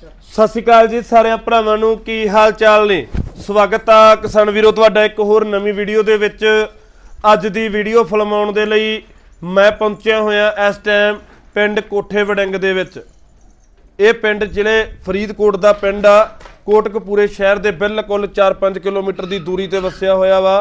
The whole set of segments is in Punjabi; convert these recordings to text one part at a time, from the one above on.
ਸਤਿ ਸ਼੍ਰੀ ਅਕਾਲ ਜੀ ਸਾਰਿਆਂ ਭਰਾਵਾਂ ਨੂੰ, ਕੀ ਹਾਲ ਚਾਲ ਨੇ? ਸਵਾਗਤ ਆ ਕਿਸਾਨ ਵੀਰੋ, ਤੁਹਾਡਾ ਇੱਕ ਹੋਰ ਨਵੀਂ ਵੀਡੀਓ ਦੇ ਵਿੱਚ। ਅੱਜ ਦੀ ਵੀਡੀਓ ਫਿਲਮਾਉਣ ਦੇ ਲਈ ਮੈਂ ਪਹੁੰਚਿਆ ਹੋਇਆ ਇਸ ਟਾਈਮ ਪਿੰਡ ਕੋਠੇ ਵੜਿੰਗ ਦੇ ਵਿੱਚ। ਇਹ ਪਿੰਡ ਜ਼ਿਲ੍ਹੇ ਫਰੀਦਕੋਟ ਦਾ ਪਿੰਡ ਆ। ਕੋਟਕਪੂਰੇ ਸ਼ਹਿਰ ਦੇ ਬਿਲਕੁਲ 4-5 ਕਿਲੋਮੀਟਰ ਦੀ ਦੂਰੀ ਤੇ ਵਸਿਆ ਹੋਇਆ ਵਾ।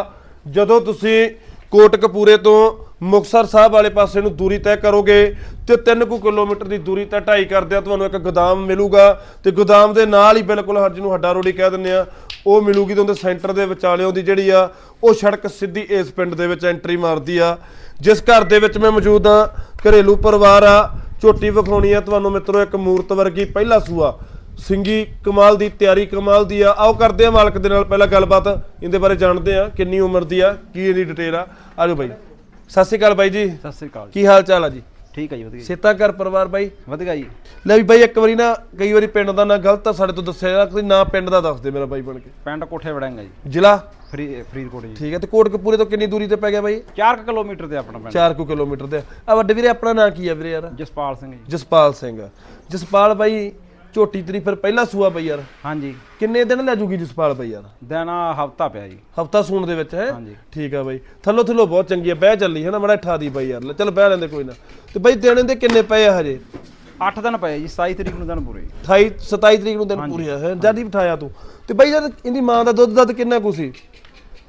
ਜਦੋਂ ਤੁਸੀਂ ਕੋਟਕਪੂਰੇ ਤੋਂ ਮੁਕਸਰ ਸਾਹਿਬ ਵਾਲੇ ਪਾਸੇ ਨੂੰ ਦੂਰੀ ਤੈਅ ਕਰੋਗੇ ਤੇ 3 ਕੁ ਕਿਲੋਮੀਟਰ ਦੀ ਦੂਰੀ ਤੈਅ ਢਾਈ ਕਰਦੇ ਕਰਦਿਆਂ ਤੁਹਾਨੂੰ ਇੱਕ ਗੋਦਾਮ ਮਿਲੂਗਾ ਤੇ ਗੋਦਾਮ ਦੇ ਨਾਲ ਹੀ ਬਿਲਕੁਲ ਹਰ ਜਿਹਨੂੰ ਹੱਡਾ ਰੋੜੀ ਕਹਿ ਦਿੰਦੇ ਆ। ਉਹ ਮਿਲੂਗੀ ਤੁਹਾਨੂੰ ਸੈਂਟਰ ਦੇ ਵਿਚਾਲਿਓਂ ਦੀ ਜਿਹੜੀ ਆ, ਉਹ ਸੜਕ ਸਿੱਧੀ ਇਸ ਪਿੰਡ ਦੇ ਵਿੱਚ ਐਂਟਰੀ ਮਾਰਦੀ ਆ। ਜਿਸ ਘਰ ਦੇ ਵਿੱਚ ਮੈਂ ਮੌਜੂਦ ਆ, ਘਰੇਲੂ ਪਰਿਵਾਰ ਆ, ਝੋਟੀ ਵਿਖਾਉਣੀ ਆ। ਤੁਹਾਨੂੰ ਮਿੱਤਰੋ, ਇੱਕ ਮੂਰਤ ਵਰਗੀ ਪਹਿਲਾ ਸੂਆ ਸਿੰਗੀ ਕਮਾਲ ਦੀ ਤਿਆਰੀ ਕਮਾਲ ਦੀ ਆ। ਆਓ ਕਰਦੇ ਆ ਮਾਲਕ ਦੇ ਨਾਲ ਪਹਿਲਾਂ ਗੱਲਬਾਤ। ਇਹਦੇ ਬਾਰੇ ਜਾਣਦੇ ਆ ਕਿੰਨੀ ਉਮਰ ਦੀ ਆ ਕੀ ਇਹਦੀ ਡਿਟੇਲ ਆ। ਆਜੋ ਬਾਈ। ਸਤਿ ਸ਼੍ਰੀ ਅਕਾਲ ਬਾਈ ਜੀ। ਸਤਿ ਸ੍ਰੀ ਅਕਾਲ। ਜੀ ਕੀ ਹਾਲ ਚਾਲ ਆ ਜੀ? ਠੀਕ ਹੈ ਜੀ ਵਧੀਆ ਜੀ। ਸੇਤਾ ਘਰ ਪਰਿਵਾਰ ਬਾਈ? ਵਧੀਆ ਜੀ। ਲੈ ਵੀ ਬਾਈ ਇੱਕ ਵਾਰੀ ਨਾ ਕਈ ਵਾਰੀ ਪਿੰਡ ਦਾ ਨਾ ਗਲਤ ਸਾਡੇ ਤੋਂ ਦੱਸਿਆ ਜਾਂਦਾ ਤੁਸੀਂ ਨਾ ਪਿੰਡ ਦਾ ਦੱਸ ਦੇ ਮੇਰਾ ਬਾਈ ਬਣ ਕੇ। ਪਿੰਡ ਕੋਠੇ ਵੜਾਂਗਾ ਜੀ। ਜ਼ਿਲ੍ਹਾ? ਫਰੀ ਫਰੀਦਕੋਟ ਜੀ। ਠੀਕ ਹੈ ਤੇ ਕੋਟਕਪੂਰੇ ਤੋਂ ਕਿੰਨੀ ਦੂਰੀ ਤੇ ਪੈ ਗਿਆ ਬਾਈ? 4 ਕਿਲੋਮੀਟਰ ਤੇ ਆਪਣਾ ਪਿੰਡ। 4 ਕੁ ਕਿਲੋਮੀਟਰ ਤੇ ਆ ਵੱਡੇ ਵੀਰੇ ਆਪਣਾ ਨਾਂ ਕੀ ਆ ਵੀਰੇ ਯਾਰ? ਜਸਪਾਲ ਸਿੰਘ ਜੀ। ਜਸਪਾਲ ਸਿੰਘ। ਜਸਪਾਲ ਬਾਈ ਝੋਟੀ ਤੇਰੀ ਫਿਰ ਪਹਿਲਾ ਸੂਆ ਬਈ ਯਾਰ। ਹਾਂਜੀ। ਕਿੰਨੇ ਦਿਨ ਲੈ ਜੂਗੀ ਜਸਪਾਲ ਬਈ ਯਾਰ? ਦਿਨ ਹਫਤਾ ਪਿਆ ਜੀ। ਹਫਤਾ ਸੂਣ ਦੇ ਵਿੱਚ ਹੈ? ਹਾਂਜੀ। ਠੀਕ ਆ ਬਾਈ। ਥੱਲੋ ਥੱਲੋ ਬਹੁਤ ਚੰਗੀ ਆ ਬਹਿ ਚੱਲੀ ਹੈ ਨਾ ਮੜਾ ਠਾ ਦੀ ਬਾਈ ਯਾਰ। ਚੱਲ ਬਹਿ ਲੈਂਦੇ ਕੋਈ ਨਾ। ਤੇ ਬਾਈ ਦੇਣੇ ਦੇ ਕਿੰਨੇ ਪਏ ਆ ਹਜੇ? 8 ਦਿਨ ਪਏ ਜੀ 27 ਤਰੀਕ ਨੂੰ ਦਿਨ ਪੂਰੇ। 28 27 ਤਰੀਕ ਨੂੰ ਦਿਨ ਪੂਰੇ ਆ ਜਦ ਹੀ ਬਿਠਾਇਆ ਤੂੰ। ਤੇ ਬਾਈ ਜਦ ਇਹਦੀ ਮਾਂ ਦਾ ਦੁੱਧ ਦੱਧ ਕਿੰਨਾ ਕੁ ਸੀ?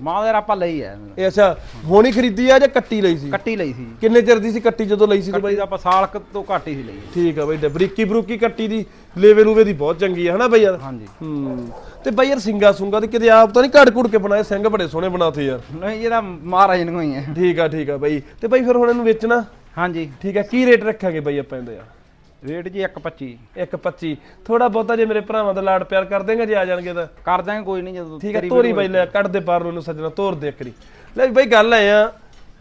ਮਾਂ ਦੇ ਆਪਾਂ ਲਈ ਹੈ ਇਹ ਅੱਛਾ ਹੋਣੀ ਖਰੀਦੀ ਆ ਜਾਂ ਕੱਟੀ ਲਈ ਸੀ? ਕੱਟੀ ਲਈ ਸੀ। ਕਿੰਨੇ ਚਿਰ ਦੀ ਸੀ ਕੱਟੀ ਜਦੋਂ ਲਈ ਸੀ ਤੂੰ ਕੱਟੀ ਦਾ ਆਪਾਂ ਸਾਲ ਕੁ ਤੋਂ ਘੱਟ ਹੀ ਸੀ ਲਈ। ਠੀਕ ਆ ਬਾਈ ਬਰੀਕੀ ਬਰੂਕੀ ਕੱਟੀ ਦੀ ਲੇਵੇ ਲੂਵੇ ਦੀ ਬਹੁਤ ਚੰਗੀ ਆ ਹਨਾ ਬਾਈ ਯਾਰ? ਹਾਂਜੀ। ਹੂੰ। ਤੇ ਬਾਈ ਯਾਰ ਸਿੰਗਾ ਸੁੰਗਾ ਤੇ ਕਿਤੇ ਆਪ ਤਾਂ ਨਹੀਂ ਘੜ ਘੁੜ ਕੇ ਬਣਾਏ ਸਿੰਘ ਬੜੇ ਸੋਹਣੇ ਬਣਾਤੇ ਯਾਰ। ਨਹੀਂ ਇਹਦਾ ਮਹਾਰਾਜ ਨੂੰ ਹੀ ਹੈ ਠੀਕ ਆ ਠੀਕ ਆ ਬਾਈ। ਤੇ ਬਾਈ ਫਿਰ ਹੁਣ ਇਹਨੂੰ ਵੇਚਣਾ? ਹਾਂਜੀ। ਠੀਕ ਆ ਕੀ ਰੇਟ ਰੱਖਾਂਗੇ ਬਾਈ ਆਪਾਂ ਇਹਦਾ ਯਾਰ ਰੇਟ ਜੀ 125 125 ਥੋੜਾ ਬਹੁਤਾ ਜੇ ਮੇਰੇ ਭਰਾਵਾਂ ਦਾ ਲਾਡ ਪਿਆਰ ਕਰ ਦੇਂਗੇ ਜੇ ਆ ਜਾਣਗੇ ਤਾਂ। ਕਰ ਦਾਂਗੇ ਕੋਈ ਨਹੀਂ ਜਦੋਂ ਠੀਕ ਆ ਤੋਰੀ ਬਾਈ ਲੈ ਕੱਢ ਦੇ ਪਾਰ ਨੂੰ ਸੱਜਣਾ ਤੋਰ ਦੇ ਕਰੀ ਲੈ ਬਾਈ ਗੱਲ ਐ ਆ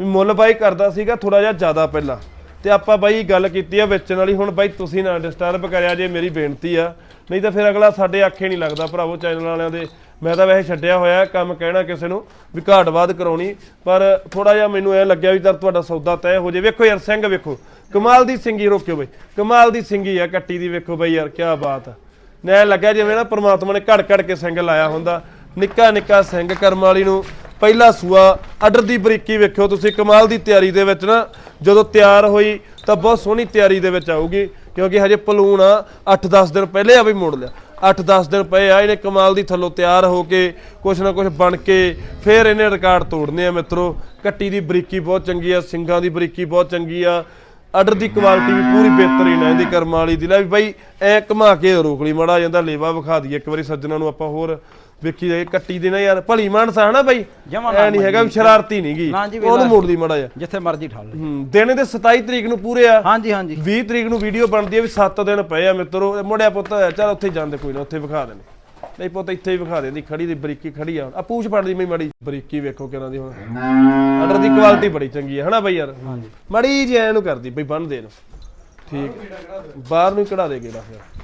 ਮੁੱਲ ਬਾਈ ਕਰਦਾ ਸੀਗਾ ਥੋੜਾ ਜਿਹਾ ਜ਼ਿਆਦਾ ਪਹਿਲਾਂ। ਤੇ ਆਪਾਂ ਬਾਈ ਗੱਲ ਕੀਤੀ ਆ ਵੇਚਣ ਵਾਲੀ ਹੁਣ ਬਾਈ ਤੁਸੀਂ ਨਾ ਡਿਸਟਰਬ ਕਰਿਆ ਜੇ ਮੇਰੀ ਬੇਨਤੀ ਆ। ਨਹੀਂ ਤਾਂ ਫਿਰ ਅਗਲਾ ਸਾਡੇ ਆਖੇ ਨਹੀਂ ਲੱਗਦਾ ਭਰਾਵੋ ਚੈਨਲ ਵਾਲਿਆਂ ਦੇ। ਮੈਂ ਤਾਂ ਵੈਸੇ ਛੱਡਿਆ ਹੋਇਆ ਕੰਮ ਕਹਿਣਾ ਕਿਸੇ ਨੂੰ ਵੀ ਘਾਟਵਾਦ ਕਰਾਉਣੀ, ਪਰ ਥੋੜਾ ਜਿਹਾ ਮੈਨੂੰ ਐ ਲੱਗਿਆ ਵੀ ਤਾਂ ਤੁਹਾਡਾ ਸੌਦਾ ਤੈਅ ਹੋ ਜੇ ਵੇਖੋ ਯਾਰ, ਸਿੰਘ ਵੇਖੋ ਕਮਾਲ ਦੀ ਸਿੰਗੀ ਰੋਕਿਓ ਬਈ। ਕਮਾਲ ਦੀ ਸਿੰਗੀ ਆ, ਕੱਟੀ ਦੀ ਵੇਖੋ ਬਈ ਯਾਰ ਕੀ ਬਾਤ ਆ। ਨੈ ਲੱਗਿਆ ਜਿਵੇਂ ਨਾ ਪ੍ਰਮਾਤਮਾ ਨੇ ਘੜ ਘੜ ਕੇ ਸਿੰਘ ਲਾਇਆ ਹੁੰਦਾ। ਨਿੱਕਾ ਨਿੱਕਾ ਸਿੰਘ ਕਰਮ ਵਾਲੀ ਨੂੰ ਪਹਿਲਾ ਸੂਆ ਆਰਡਰ ਦੀ ਬਰੀਕੀ ਵੇਖਿਓ ਤੁਸੀਂ, ਕਮਾਲ ਦੀ ਤਿਆਰੀ ਦੇ ਵਿੱਚ ਨਾ ਜਦੋਂ ਤਿਆਰ ਹੋਈ ਤਾਂ ਬਹੁਤ ਸੋਹਣੀ ਤਿਆਰੀ ਦੇ ਵਿੱਚ ਆਊਗੀ, ਕਿਉਂਕਿ ਹਜੇ ਪਲੂਣ ਆ 8-10 ਦਿਨ ਪਹਿਲੇ ਆ ਵੀ ਮੋੜ ਲਿਆ। 8-10 ਦਿਨ ਪਏ ਆ, ਇਹਨੇ ਕਮਾਲ ਦੀ ਥੱਲੋਂ ਤਿਆਰ ਹੋ ਕੇ ਕੁਛ ਨਾ ਕੁਛ ਬਣ ਕੇ ਫਿਰ ਇਹਨੇ ਰਿਕਾਰਡ ਤੋੜਨੇ ਆ ਮਿੱਤਰੋ। ਕੱਟੀ ਦੀ ਬਰੀਕੀ ਬਹੁਤ ਚੰਗੀ ਆ, ਸਿੰਗਾਂ ਦੀ ਬਰੀਕੀ ਬਹੁਤ ਚੰਗੀ ਆ। ਆਰਡਰ ਦੀ ਕੁਆਲਿਟੀ ਵੀ ਪੂਰੀ ਬਿਹਤਰੀਨ ਹੈ ਇਹਦੀ ਕਰਮਾਲੀ ਦੀ। ਲੈ ਵੀ ਬਾਈ, ਐ ਘੁਮਾ ਕੇ ਰੋਕ ਲਈ, ਮੜਾ ਜਾਂਦਾ ਲੇਵਾ ਵਿਖਾ ਦਈਏ। ਇੱਕ ਵਾਰੀ ਸੱਜਣਾ ਨੂੰ ਆਪਾਂ ਹੋਰ ਵੇਖੀ ਜਾਏ ਕੱਟੀ ਦੇ ਨਾ ਯਾਰ ਭਲੀ ਮਾਨਸਾ ਹਨਾ ਬਾਈ? ਜਮਾਂ ਐ ਨਹੀਂ ਹੈਗਾ ਵੀ ਸ਼ਰਾਰਤੀ ਨਹੀਂਗੀ ਨਾ ਜੀ, ਉਹਨੂੰ ਵੇਲਾ- ਮੋੜ ਜਾ ਜਿੱਥੇ ਮਰਜ਼ੀ ਠਾਲ ਹੂੰ ਦਿਨ ਦੇ 27 ਤਰੀਕ ਨੂੰ ਪੂਰੇ ਆ। ਹਾਂਜੀ ਹਾਂਜੀ। 20 ਤਰੀਕ ਨੂੰ ਵੀਡੀਓ ਬਣਦੀ ਹੈ ਵੀ 7 ਦਿਨ ਪਏ ਆ ਮਿੱਤਰੋ। ਇਹ ਮੁੰਡਿਆ ਪੁੱਤ ਚੱਲ ਉੱਥੇ ਜਾਂਦੇ ਕੋਈ ਨਾ ਉੱਥੇ ਵਿਖਾ ਦੇਣੇ ਨਹੀਂ ਪੁੱਤ ਇੱਥੇ ਹੀ ਵਿਖਾ ਦੇਂਦੀ ਖੜੀ ਦੀ ਬਰੀਕੀ ਖੜੀ ਆ। ਆ ਪੂਛ ਪੜਦੀ ਮੈਂ ਮੜੀ ਬਰੀਕੀ ਵੇਖੋ ਕਿਹਨਾਂ ਦੀ ਹੁਣ। ਆਰਡਰ ਦੀ ਕੁਆਲਿਟੀ ਬੜੀ ਚੰਗੀ ਹੈ ਹਨਾ ਬਈ ਯਾਰ? ਹਾਂਜੀ। ਮੜੀ ਜੀ ਐ ਨੂੰ ਕਰਦੀ ਬਈ ਬੰਨ ਦੇ ਨੂੰ ਠੀਕ। ਬਾਹਰ ਨੂੰ ਹੀ ਕਢਾ ਦੇ ਗੇੜਾ ਫਿਰ।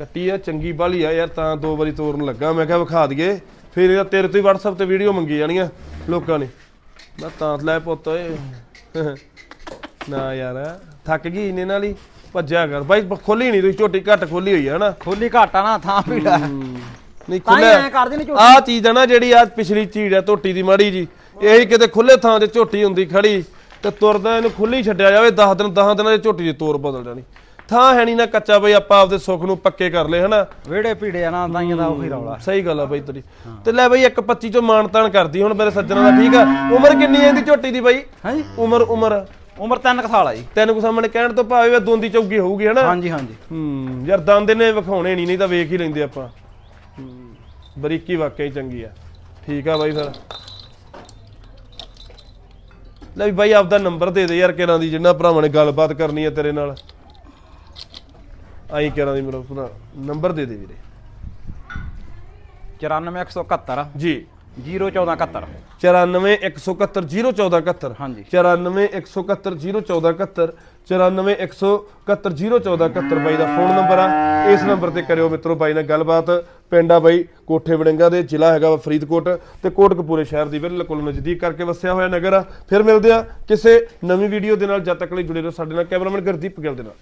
ਕੱਟੀ ਆ ਚੰਗੀ ਬਾਲੀ ਆ ਯਾਰ ਤਾਂ ਦੋ ਵਾਰੀ ਤੋਰਨ ਲੱਗਾ। ਮੈਂ ਕਿਹਾ ਵਿਖਾ ਦਈਏ। ਫਿਰ ਇਹਦਾ ਤੇਰੇ ਤੋਂ ਹੀ WhatsApp ਤੇ ਵੀਡੀਓ ਮੰਗੀ ਜਾਣੀਆਂ ਲੋਕਾਂ ਨੇ। ਮੈਂ ਤਾਂ ਲੈ ਪੁੱਤ ਓਏ। ਨਾ ਯਾਰ ਥੱਕ ਗਈ ਇਹਨੇ ਨਾਲ ਹੀ। ਭੱਜਿਆ ਕਰ। ਬਾਈ ਖੋਲੀ ਨਹੀਂ ਤੁਸੀਂ ਝੋਟੀ ਘੱਟ ਖੋਲੀ ਹੋਈ ਹੈ ਹਨਾ? ਖੋਲੀ ਘਾਟਾ ਨਾ ਥਾਂ ਪੀੜਾ ਨਹੀਂ ਝੋਟੀ। ਆਹ ਚੀਜ਼ ਆ ਨਾ ਜਿਹੜੀ ਆ ਪਿਛਲੀ ਚੀੜ ਆ ਝੋਟੀ ਦੀ ਮਾੜੀ ਜੀ। ਇਹੀ ਕਿਤੇ ਖੁੱਲੇ ਥਾਂ ਤੇ ਝੋਟੀ ਹੁੰਦੀ ਖੜੀ ਤੇ ਤੁਰਦਾ ਇਹਨੂੰ ਖੁੱਲੀ ਛੱਡਿਆ ਜਾਵੇ 10 ਦਿਨ 10 ਦਿਨਾਂ ਦੀ ਝੋਟੀ ਦੀ ਤੋਰ ਬਦਲ ਜਾਣੀ। ਥਾਂ ਹੈ ਨਹੀਂ ਨਾ ਕੱਚਾ ਬਈ ਆਪਾਂ ਆਪਦੇ ਸੁੱਖ ਨੂੰ ਪੱਕੇ ਕਰ ਲਏ ਹਨਾ? ਵਿਹੜੇ ਪੀੜੇ ਆ ਨਾ ਤਾਈਆਂ ਦਾ ਉਹੀ ਰੌਲਾ। ਸਹੀ ਗੱਲ ਆ ਬਈ ਤੇਰੀ। ਤੇ ਲੈ ਬਈ ਇੱਕ 25 ਚੋਂ ਮਾਨਤਾਨ ਕਰਦੀ ਹੁਣ ਮੇਰੇ ਸੱਜਣਾ ਦਾ ਠੀਕ ਆ। ਉਮਰ ਕਿੰਨੀ ਹੈ ਇਹਦੀ ਝੋਟੀ ਦੀ ਬਈ? ਹਾਂਜੀ ਉਮਰ ਉਮਰ? ਉਮਰ 3 ਸਾਲ ਆ ਜੀ। ਤੈਨੂੰ ਕੋ ਸਾਹਮਣੇ ਕਹਿਣ ਤੋਂ ਭਾਵੇਂ ਵੇ ਦੋਂਦੀ ਚੌਗੀ ਹੋਊਗੀ ਹਨਾ? ਹਾਂਜੀ ਹਾਂਜੀ। ਹੂੰ ਯਾਰ ਦੰਦ ਨੇ ਵਿਖਾਉਣੇ ਨਹੀਂ ਨਹੀਂ ਤਾਂ ਵੇਖ ਹੀ ਲੈਂਦੇ ਆਪਾਂ। ਹੂੰ, ਬਰੀਕੀ ਵਾਕਿਆ ਹੀ ਚੰਗੀ ਆ। ਠੀਕ ਆ ਬਾਈ ਫਿਰ। ਲੈ ਵੀ ਬਾਈ ਆਪਦਾ ਨੰਬਰ ਦੇ ਦੇ ਯਾਰ ਕਿਹਨਾਂ ਦੀ ਜਿੰਨਾ ਭਰਾਵਾਂ ਨੇ ਗੱਲਬਾਤ ਕਰਨੀ ਹੈ ਤੇਰੇ ਨਾਲ। ਆਈ ਕਿਹਨਾਂ ਦੀ ਮੇਰਾ ਭਰਾ ਨੰਬਰ ਦੇ ਦੇ ਵੀਰੇ। 94171 ਜੀ। 01471 9417101471 ਹਾਂਜੀ। 9417101471 9417101471 ਬਾਈ ਦਾ ਫੋਨ ਨੰਬਰ ਆ। ਇਸ ਨੰਬਰ ਤੇ ਕਰਿਓ ਮਿੱਤਰੋ ਬਾਈ ਨਾਲ ਗੱਲਬਾਤ। ਪਿੰਡ ਆ ਬਾਈ ਕੋਠੇ ਵੜਿੰਗਾ ਦੇ ਜ਼ਿਲ੍ਹਾ ਹੈਗਾ ਫਰੀਦਕੋਟ ਤੇ ਕੋਟਕਪੂਰੇ ਸ਼ਹਿਰ ਦੀ ਬਿਲਕੁਲ ਨਜ਼ਦੀਕ ਕਰਕੇ ਵਸਿਆ ਹੋਇਆ ਨਗਰ ਆ। ਫਿਰ ਮਿਲਦੇ ਆ ਕਿਸੇ ਨਵੀਂ ਵੀਡੀਓ ਦੇ ਨਾਲ। ਜਦ ਤੱਕ ਲਈ ਜੁੜੇ ਰਹੋ ਸਾਡੇ ਨਾਲ ਕੈਮਰਾਮੈਨ ਗੁਰਦੀਪ ਗਿੱਲ ਦੇ ਨਾਲ।